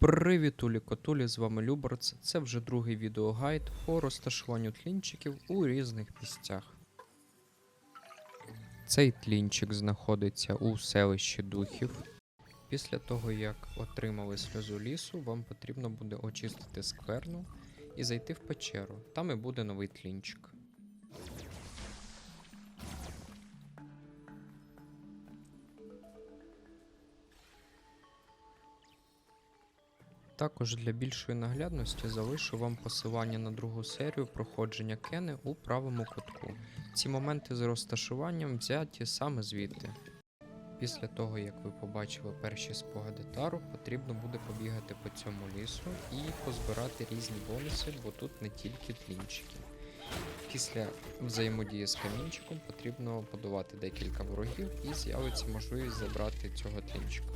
Привіт, Улі з вами Люберц. Це вже другий відеогайд по розташуванню тлінчиків у різних місцях. Цей тлінчик знаходиться у селищі духів. Після того, як отримали сльозу лісу, вам потрібно буде очистити скверну і зайти в печеру. Там і буде новий тлінчик. Також для більшої наглядності залишу вам посилання на другу серію проходження Кени у правому кутку. Ці моменти з розташуванням взяті саме звідти. Після того, як ви побачили перші спогади Тару, потрібно буде побігати по цьому лісу і позбирати різні бонуси, бо тут не тільки тлінчики. Після взаємодії з камінчиком потрібно подавати декілька ворогів і з'явиться можливість забрати цього тлінчика.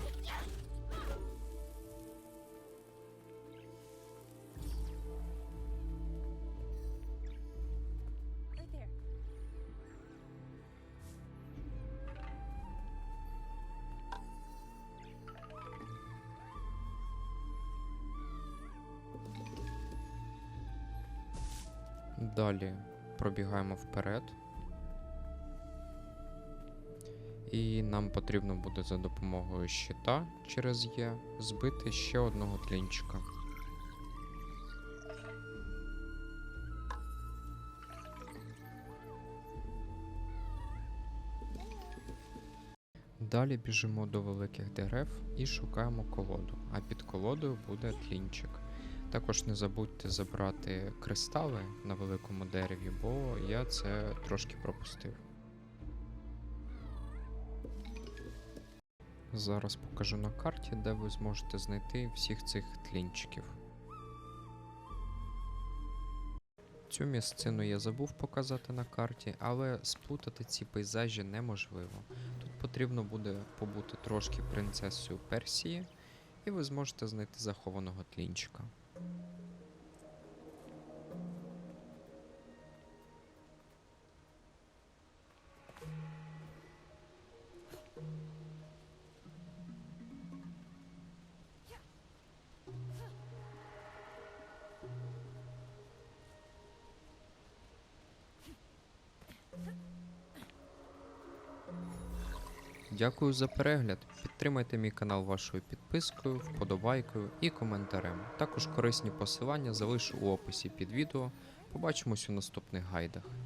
Далі пробігаємо вперед. І нам потрібно буде за допомогою щита через Є збити ще одного тлінчика. Далі біжимо до великих дерев і шукаємо колоду, а під колодою буде тлінчик. Також не забудьте забрати кристали на великому дереві, бо я це трошки пропустив. Зараз покажу на карті, де ви зможете знайти всіх цих тлінчиків. Цю місцину я забув показати на карті, але сплутати ці пейзажі неможливо. Тут потрібно буде побути трошки принцесою Персії, і ви зможете знайти захованого тлінчика. Thank you. Дякую за перегляд. Підтримайте мій канал вашою підпискою, вподобайкою і коментарем. Також корисні посилання залишу у описі під відео. Побачимось у наступних гайдах.